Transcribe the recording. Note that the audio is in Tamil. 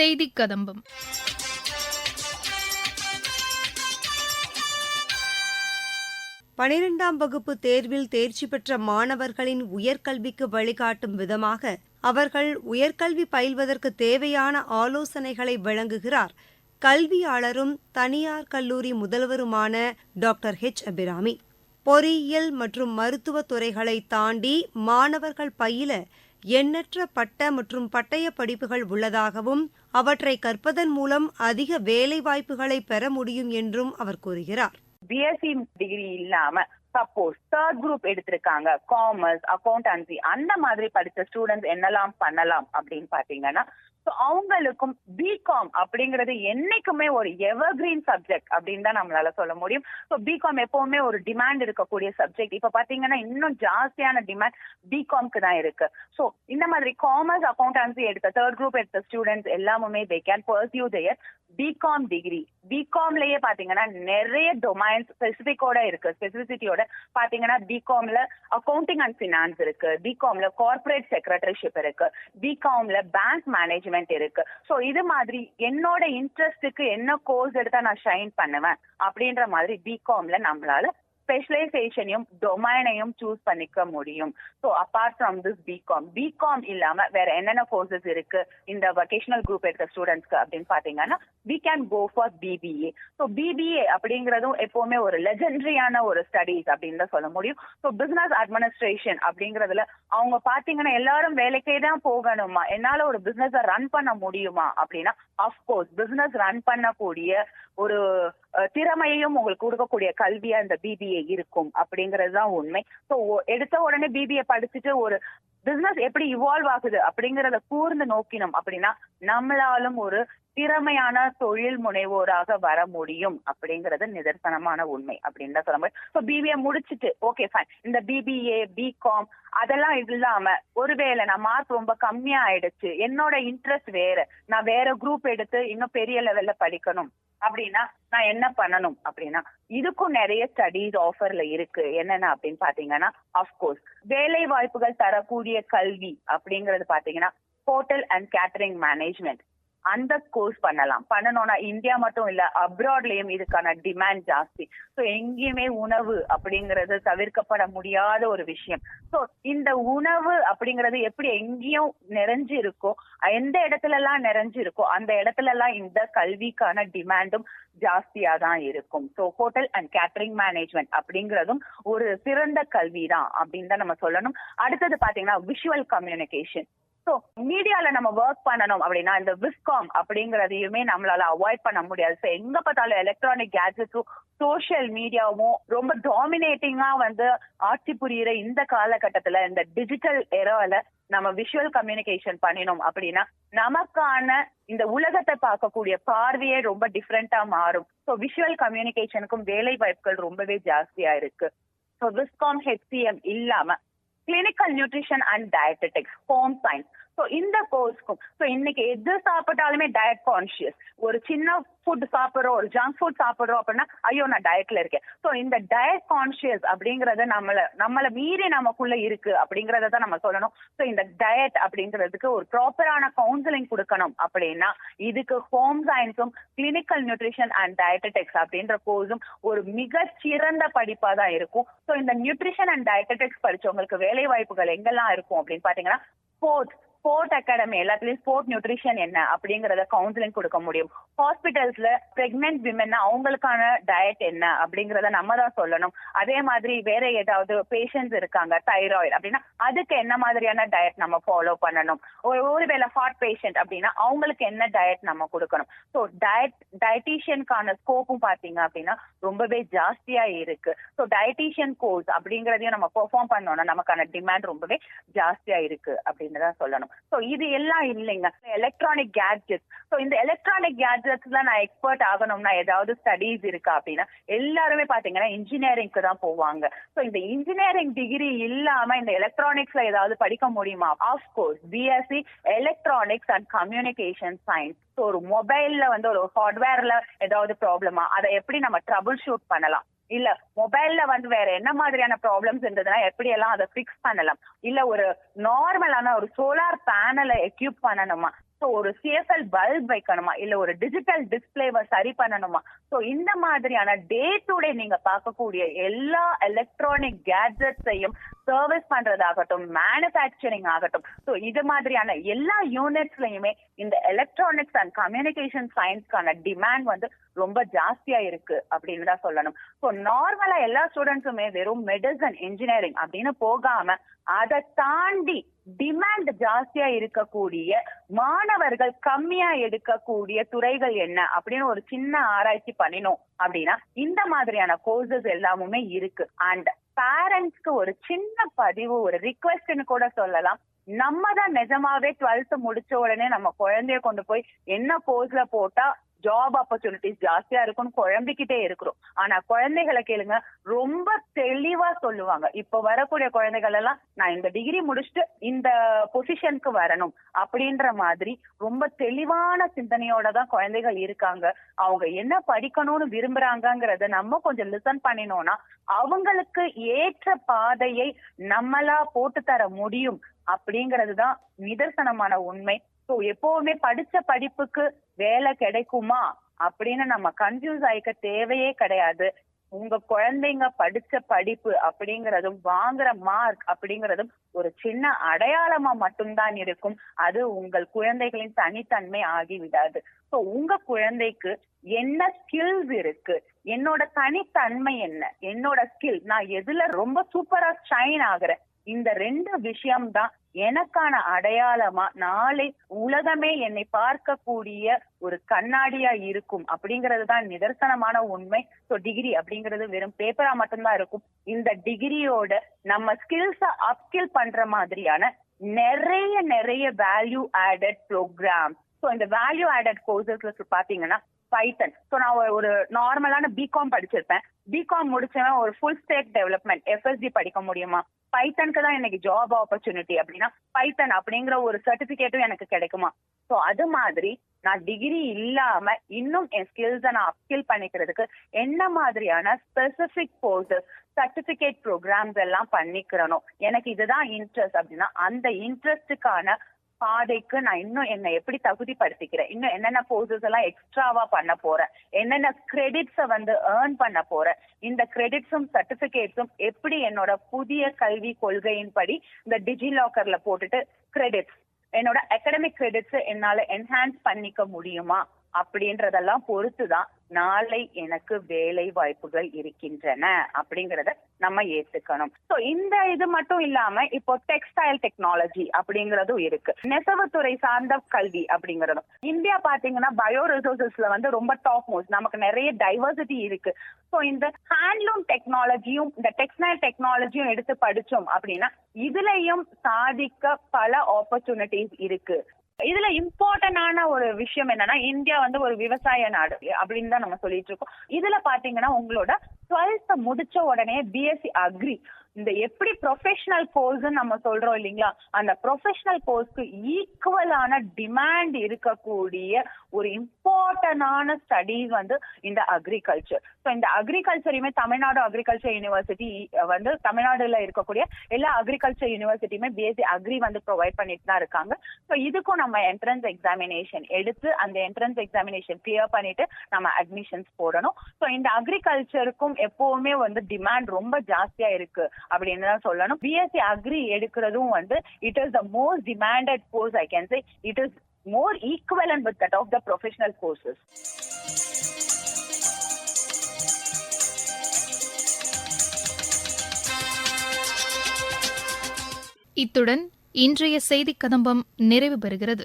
செய்தி கதம்பம் பனிரெண்டாம் வகுப்பு தேர்வில் தேர்ச்சி பெற்ற மாணவர்களின் உயர்கல்விக்கு வழிகாட்டும் விதமாக அவர்கள் உயர்கல்வி பயில்வதற்கு தேவையான ஆலோசனைகளை வழங்குகிறார். கல்வியாளரும் தனியார் கல்லூரி முதல்வருமான டாக்டர் ஹெச். அபிராமி. பொறியியல் மற்றும் மருத்துவ துறைகளை தாண்டி மாணவர்கள் பயில எண்ணற்ற பட்ட மற்றும் பட்டய படிப்புகள் உள்ளதாகவும் அவற்றை கற்பதன் மூலம் அதிக வேலை வாய்ப்புகளை பெற முடியும் என்றும் அவர் கூறுகிறார். பிஎஸ்சி டிகிரி இல்லாம சப்போஸ் தேர்ட் குரூப் எடுத்திருக்காங்க காமர்ஸ் அக்கௌண்டன்சி அந்த மாதிரி படிச்ச ஸ்டூடெண்ட்ஸ் என்னெல்லாம் பண்ணலாம் அப்படின்னு பாத்தீங்கன்னா அவங்களுக்கும் பிகாம் அப்படிங்கிறது என்னைக்குமே ஒரு எவர்கிரீன் சப்ஜெக்ட் அப்படின்னு தான் நம்மளால சொல்ல முடியும். ஸோ பிகாம் எப்பவுமே ஒரு டிமாண்ட் இருக்கக்கூடிய சப்ஜெக்ட் இப்ப பாத்தீங்கன்னா இன்னும் ஜாஸ்தியான டிமாண்ட் பிகாம்க்கு தான் இருக்கு. ஸோ இந்த மாதிரி காமர்ஸ் அக்கௌண்டன்சி எடுத்த தேர்ட் குரூப் எடுத்த ஸ்டூடெண்ட்ஸ் எல்லாமே they can pursue their BCom degree பிகாம்லயே பாத்தீங்கன்னா நிறைய டொமைன்ஸ் ஸ்பெசிபிக்கோட இருக்கு. ஸ்பெசிபிசிட்டியோட பாத்தீங்கன்னா பிகாம்ல அக்கௌண்டிங் அண்ட் பினான்ஸ் இருக்கு. பிகாம்ல கார்பரேட் செக்ரட்டரிஷிப் இருக்கு. பிகாம்ல பேங்க் மேனேஜ் மேனேஜ்மெண்ட் இருக்கு. சோ இது மாதிரி என்னோட இன்ட்ரெஸ்டுக்கு என்ன கோர்ஸ் எடுத்தா நான் ஷைன் பண்ணுவேன்? அப்படின்ற மாதிரி பிகாம்ல நம்மளால ஸ்பெஷலைசேஷனையும் டொமைனையும் சூஸ் பண்ணிக்க முடியும். So apart from this BCom BCom இல்லாம வேற என்னென்ன கோர்சஸ் இருக்கு? இந்த வொகேஷனல் குரூப் எடுத்த ஸ்டூடெண்ட்ஸ்க்கு அப்படின்னு பாத்தீங்கன்னா we can go for BBA so BBA அப்படிங்கிறதும் எப்பவுமே ஒரு லெஜெண்டரியான ஒரு ஸ்டடீஸ் அப்படின்னு தான் சொல்ல முடியும். ஸோ பிசினஸ் அட்மினிஸ்ட்ரேஷன் அப்படிங்கறதுல அவங்க பாத்தீங்கன்னா எல்லாரும் வேலைக்கே தான் போகணுமா? என்னால ஒரு பிசினஸ் ரன் பண்ண முடியுமா? அப்படின்னா அஃப்கோர்ஸ் பிசினஸ் ரன் பண்ணக்கூடிய ஒரு திறமையையும் உங்களுக்கு கொடுக்கக்கூடிய கல்வியா இந்த பிபிஏ இருக்கும் அப்படிங்கிறது தான் உண்மை. ஸோ எடுத்த உடனே பிபிஏ படிச்சுட்டு ஒரு பிசினஸ் எப்படி இவால்வ் ஆகுது அப்படிங்கறத கூர்ந்து நோக்கினோம் அப்படின்னா நம்மளாலும் ஒரு திறமையான தொழில் முனைவோராக வர முடியும் அப்படிங்கறது நிதர்சனமான உண்மை அப்படின்னு தான் சொல்ல முடியும். ஸோ பிபிஏ முடிச்சுட்டு ஓகே ஃபைன் இந்த பிபிஏ பிகாம் அதெல்லாம் இல்லாம ஒருவேளை நான் மார்க் ரொம்ப கம்மியா ஆயிடுச்சு என்னோட இன்ட்ரெஸ்ட் வேற நான் வேற குரூப் எடுத்து இன்னும் பெரிய லெவல்ல படிக்கணும் அப்படின்னா நான் என்ன பண்ணணும் அப்படின்னா இதுக்கும் நிறைய ஸ்டடீஸ் ஆஃபர்ல இருக்கு. என்னென்ன அப்படின்னு பாத்தீங்கன்னா அஃப்கோர்ஸ் வேலை வாய்ப்புகள் தரக்கூடிய கல்வி அப்படிங்கறது பாத்தீங்கன்னா ஹோட்டல் அண்ட் கேட்டரிங் மேனேஜ்மெண்ட் அந்த கோர்ஸ் பண்ணலாம். பண்ணணும்னா இந்தியா மட்டும் இல்ல அப்ராட்லயும் இதுக்கான டிமாண்ட் ஜாஸ்தி. ஸோ எங்கேயுமே உணவு அப்படிங்கிறது தவிர்க்கப்பட முடியாத ஒரு விஷயம். ஸோ இந்த உணவு அப்படிங்கிறது எப்படி எங்கேயும் நிறைஞ்சு இருக்கோ எந்த இடத்துல எல்லாம் நிறைஞ்சு இருக்கோ அந்த இடத்துல எல்லாம் இந்த கல்விக்கான டிமாண்டும் ஜாஸ்தியா தான் இருக்கும். So hotel and catering management அப்படிங்கிறதும் ஒரு சிறந்த கல்வி தான் அப்படின்னு தான் நம்ம சொல்லணும். அடுத்தது பாத்தீங்கன்னா விஷுவல் கம்யூனிகேஷன் சோ மீடியால நம்ம ஒர்க் பண்ணணும் அப்படின்னா இந்த விஸ்காம் அப்படிங்கறதையுமே நம்மளால அவாய்ட் பண்ண முடியாது. சோ எங்க பார்த்தாலும் எலக்ட்ரானிக் கேட்ஜெட்ஸும் சோசியல் மீடியாவும் ரொம்ப டாமினேட்டிங்கா வந்து ஆட்சி புரியுற இந்த காலகட்டத்துல இந்த டிஜிட்டல் எரோல நம்ம விஷுவல் கம்யூனிகேஷன் பண்ணினோம் அப்படின்னா நமக்கான இந்த உலகத்தை பார்க்கக்கூடிய பார்வையே ரொம்ப டிஃப்ரெண்டா மாறும். ஸோ விஷுவல் கம்யூனிகேஷனுக்கும் வேலை வாய்ப்புகள் ரொம்பவே ஜாஸ்தியா இருக்கு. ஸோ விஸ்காம் ஹெச்சிஎம் இல்லாம clinical nutrition and dietetics home science so இந்த கோர்ஸ்க்கும் ஸோ இன்னைக்கு எது சாப்பிட்டாலுமே டயட் கான்சியஸ் ஒரு சின்ன ஃபுட் சாப்பிட்றோம் ஒரு ஜங்க் ஃபுட் சாப்பிட்றோம் அப்படின்னா ஐயோ நான் டயட்ல இருக்கேன். ஸோ இந்த டயட் கான்சியஸ் அப்படிங்கறத நம்மள நம்மள மீறி நமக்குள்ள இருக்கு அப்படிங்கறத தான் நம்ம சொல்லணும். ஸோ இந்த டயட் அப்படிங்கிறதுக்கு ஒரு ப்ராப்பரான கவுன்சிலிங் கொடுக்கணும் அப்படின்னா இதுக்கு ஹோம் சயின்ஸும் கிளினிக்கல் நியூட்ரிஷன் அண்ட் டயட்டெட்டிக்ஸ் அப்படின்ற கோர்ஸும் ஒரு மிக சிறந்த படிப்பா தான் இருக்கும். ஸோ இந்த நியூட்ரிஷன் அண்ட் டயட்டெட்டிக்ஸ் படிச்சவங்களுக்கு வேலை வாய்ப்புகள் எங்கெல்லாம் இருக்கும் அப்படின்னு பாத்தீங்கன்னா ஸ்போர்ட்ஸ் ஸ்போர்ட் அகாடமி எல்லாத்துலயும் ஸ்போர்ட் நியூட்ரிஷன் என்ன அப்படிங்கறத கவுன்சிலிங் கொடுக்க முடியும். ஹாஸ்பிட்டல்ஸ்ல பிரெக்னென்ட் விமன் அவங்களுக்கான டயட் என்ன அப்படிங்கறத நம்ம தான் சொல்லணும். அதே மாதிரி வேற ஏதாவது பேஷண்ட்ஸ் இருக்காங்க தைராய்டு அப்படின்னா அதுக்கு என்ன மாதிரியான டயட் நம்ம ஃபாலோ பண்ணணும். ஒருவேளை ஹார்ட் பேஷண்ட் அப்படின்னா அவங்களுக்கு என்ன டயட் நம்ம கொடுக்கணும். ஸோ டயட் டயட்டீஷியனுக்கான ஸ்கோப்பும் பாத்தீங்க அப்படின்னா ரொம்பவே ஜாஸ்தியா இருக்கு. ஸோ டயட்டீஷியன் கோர்ஸ் அப்படிங்கறதையும் நம்ம பெர்ஃபார்ம் பண்ணோம்னா நமக்கான டிமாண்ட் ரொம்பவே ஜாஸ்தியா இருக்கு அப்படின்னு தான் சொல்லணும். சோ இது எல்லாம் இல்லைங்க. எலக்ட்ரானிக் கேட்ஜெட்ஸ் சோ இந்த எலக்ட்ரானிக் கேட்ஜெட்ஸ்ல நான் எக்ஸ்பர்ட் ஆகணும்னா ஏதாவது ஸ்டடீஸ் இருக்கா அப்படின்னா எல்லாருமே பாத்தீங்கன்னா இன்ஜினியரிங்க்கு தான் போவாங்க. சோ இந்த இன்ஜினியரிங் டிகிரி இல்லாம இந்த எலக்ட்ரானிக்ஸ்ல ஏதாவது படிக்க முடியுமா? Of course BSc electronics and communication science so ஒரு மொபைல்ல வந்து ஒரு ஹார்ட்வேர்ல ஏதாவது ப்ராப்ளமா அதை எப்படி நம்ம ட்ரபுள் ஷூட் பண்ணலாம்? இல்ல மொபைல்ல வந்து வேற என்ன மாதிரியான ப்ராப்ளம்ஸ் இருந்ததுன்னா எப்படி எல்லாம் அதை ஃபிக்ஸ் பண்ணலாம்? இல்ல ஒரு நார்மலான ஒரு சோலார் பேனலை எக்யூப் பண்ணணுமா? ஒரு சிஎஃப்எல் பல்ப் வைக்கணுமா? இல்ல ஒரு டிஜிட்டல் டிஸ்பிளேவை சரி பண்ணணுமா? ஸோ இந்த மாதிரியான டே டு டே நீங்க பார்க்கக்கூடிய எல்லா எலக்ட்ரானிக் கேட்ஜெட்ஸையும் சர்வீஸ் பண்றதாகட்டும் மேனுஃபேக்சரிங் ஆகட்டும் ஸோ இது மாதிரியான எல்லா யூனிட்ஸ்லயுமே இந்த எலக்ட்ரானிக்ஸ் அண்ட் கம்யூனிகேஷன் சயின்ஸ்க்கான டிமாண்ட் வந்து ரொம்ப ஜாஸ்தியா இருக்கு அப்படின்னு தான் சொல்லணும். ஸோ நார்மலா எல்லா ஸ்டூடெண்ட்ஸுமே வெறும் மெடிசன் இன்ஜினியரிங் அப்படின்னு போகாம அதை தாண்டி டிமாண்ட் ஜாஸ்தியா இருக்கக்கூடிய மாணவர்கள் கம்மியா எடுக்கக்கூடிய துறைகள் என்ன? அப்படின்னு ஒரு சின்ன ஆராய்ச்சி பண்ணினோம் அப்படின்னா இந்த மாதிரியான கோர்சஸ் எல்லாமுமே இருக்கு. அண்ட் பேரண்ட்ஸ்க்கு ஒரு சின்ன பதிவு ஒரு ரிக்வெஸ்ட்னு கூட சொல்லலாம். நம்ம தான் நிஜமாவே டுவெல்த் முடிச்ச உடனே நம்ம குழந்தைய கொண்டு போய் என்ன கோர்ஸ்ல போட்டா ஜாப் ஆப்பர்ச்சுனிட்டிஸ் ஜாஸ்தியா இருக்கும்னு குழம்பிக்கிட்டே இருக்கிறோம். ஆனா குழந்தைகளை கேளுங்க ரொம்ப தெளிவா சொல்லுவாங்க. இப்ப வரக்கூடிய குழந்தைகள் எல்லாம் நான் இந்த டிகிரி முடிச்சுட்டு இந்த பொசிஷனுக்கு வரணும் அப்படின்ற மாதிரி ரொம்ப தெளிவான சிந்தனையோட தான் குழந்தைகள் இருக்காங்க. அவங்க என்ன படிக்கணும்னு விரும்புறாங்கிறத நம்ம கொஞ்சம் லிசன் பண்ணினோம்னா அவங்களுக்கு ஏற்ற பாதையை நம்மளா போட்டு தர முடியும் அப்படிங்கிறது தான் நிதர்சனமான உண்மை. எப்பவுமே படிச்ச படிப்புக்கு வேலை கிடைக்குமா? அப்படின்னு நம்ம கன்ஃபியூஸ் ஆயிக்க தேவையே கிடையாது. உங்க குழந்தைங்க படிச்ச படிப்பு அப்படிங்கறதும் வாங்குற மார்க் அப்படிங்கறதும் ஒரு சின்ன அடையாளமா மட்டும்தான் இருக்கும். அது உங்கள் குழந்தைகளின் தனித்தன்மை ஆகிவிடாது. ஸோ உங்க குழந்தைக்கு என்ன ஸ்கில்ஸ் இருக்கு? என்னோட தனித்தன்மை என்ன? என்னோட ஸ்கில் நான் எதுல ரொம்ப சூப்பரா ஷைன் ஆகுறேன்? இந்த ரெண்டு விஷயம்தான் எனக்கான அடையாளமா நாளை உலகமே என்னை பார்க்கக்கூடிய ஒரு கண்ணாடியா இருக்கும் அப்படிங்கிறது தான் நிதர்சனமான உண்மை. ஸோ டிகிரி அப்படிங்கிறது வெறும் பேப்பரா மட்டும்தான் இருக்கும். இந்த டிகிரியோட நம்ம ஸ்கில்ஸ அப்கில் பண்ற மாதிரியான நிறைய நிறைய வேல்யூ ஆடட் ப்ரோக்ராம் ஸோ இந்த வேல்யூ ஆடட் கோர்சஸ்ல பாத்தீங்கன்னா பைத்தன் ஸோ நான் ஒரு- ஒரு நார்மலான பிகாம் படிச்சிருப்பேன். பிகாம் முடிச்சவன் ஒரு ஃபுல் ஸ்டேக் டெவலப்மெண்ட் எஃப்எஸ்டி படிக்க முடியுமா? பைத்தனுக்கு தான் எனக்கு ஜாப் ஆப்பர்ச்சுனிட்டி அப்படின்னா பைத்தன் அப்படிங்கிற ஒரு சர்டிபிகேட்டும் எனக்கு கிடைக்குமா? ஸோ அது மாதிரி நான் டிகிரி இல்லாம இன்னும் என் ஸ்கில்ஸை நான் அப்கில் பண்ணிக்கிறதுக்கு என்ன மாதிரியான ஸ்பெசிபிக் கோர்சஸ் சர்டிபிகேட் ப்ரோக்ராம்ஸ் எல்லாம் பண்ணிக்கிறனும் எனக்கு இதுதான் இன்ட்ரெஸ்ட் அப்படின்னா அந்த இன்ட்ரெஸ்டுக்கான பாதைக்கு நான் இன்னும் என்ன எப்படி தகுதிப்படுத்திக்கிறேன்? இன்னும் என்னென்ன கோர்சஸ் எல்லாம் எக்ஸ்ட்ராவா பண்ண போறேன்? என்னென்ன கிரெடிட்ஸை வந்து ஏர்ன் பண்ண போறேன்? இந்த கிரெடிட்ஸும் சர்டிபிகேட்ஸும் எப்படி என்னோட புதிய கல்வி கொள்கையின்படி இந்த டிஜி லாக்கர்ல போட்டுட்டு கிரெடிட்ஸ் என்னோட அகாடமிக் கிரெடிட்ஸ் என்னால என்ஹான்ஸ் பண்ணிக்க முடியுமா? அப்படின்றதெல்லாம் பொறுத்துதான் நாளை எனக்கு வேலை வாய்ப்புகள் இருக்கின்றன அப்படிங்கறத நம்ம ஏத்துக்கணும். சோ இந்த இது மட்டும் இல்லாம இப்போ டெக்ஸ்டைல் டெக்னாலஜி அப்படிங்கறதும் இருக்கு. நெசவுத்துறை சார்ந்த கல்வி அப்படிங்கறதும். இந்தியா பாத்தீங்கன்னா பயோ ரிசோர்சஸ்ல வந்து ரொம்ப டாப் மோஸ்ட் நமக்கு நிறைய டைவர்சிட்டி இருக்கு. சோ இந்த ஹேண்ட்லூம் டெக்னாலஜியும் இந்த டெக்ஸ்டைல் டெக்னாலஜியும் எடுத்து படிச்சோம் அப்படின்னா இதுலயும் சாதிக்க பல ஆப்பர்ச்சுனிட்டிஸ் இருக்கு. இதுல இம்பார்ட்டன்டான ஒரு விஷயம் என்னன்னா இந்தியா வந்து ஒரு விவசாய நாடு அப்படின்னு தான் நம்ம சொல்லிட்டு இருக்கோம். இதுல பாத்தீங்கன்னா உங்களோட டுவெல்த் முடிச்ச உடனே பிஎஸ்சி அக்ரி இந்த எப்படி ப்ரொஃபஷனல் கோர்ஸ் நம்ம சொல்றோம் இல்லைங்களா? அந்த ப்ரொஃபஷனல் கோர்ஸ்க்கு ஈக்குவலான டிமாண்ட் இருக்கக்கூடிய ஒரு இம்பார்ட்டன்டான ஸ்டடி வந்து இந்த அக்ரிகல்ச்சர் ஸோ இந்த அக்ரிகல்ச்சரையுமே தமிழ்நாடு அக்ரிகல்ச்சர் யூனிவர்சிட்டி வந்து தமிழ்நாடுல இருக்கக்கூடிய எல்லா அக்ரிகல்ச்சர் யூனிவர்சிட்டியுமே பிஎஸ்சி அக்ரி வந்து ப்ரொவைட் பண்ணிட்டு தான் இருக்காங்க. ஸோ இதுக்கும் நம்ம என்ட்ரன்ஸ் எக்ஸாமினேஷன் எடுத்து அந்த என்ட்ரன்ஸ் எக்ஸாமினேஷன் கிளியர் பண்ணிட்டு நம்ம அட்மிஷன்ஸ் போடணும். ஸோ இந்த அக்ரிகல்ச்சருக்கும் எப்பவுமே வந்து டிமாண்ட் ரொம்ப ஜாஸ்தியா இருக்கு அப்படின்னு தான் சொல்லணும். பிஎஸ்சி அக்ரி எடுக்கிறதும் வந்து it is the most demanded course I can say it is more equal and with that of the professional courses இத்துடன் இன்றைய செய்தி கதம்பம் நிறைவு பெறுகிறது.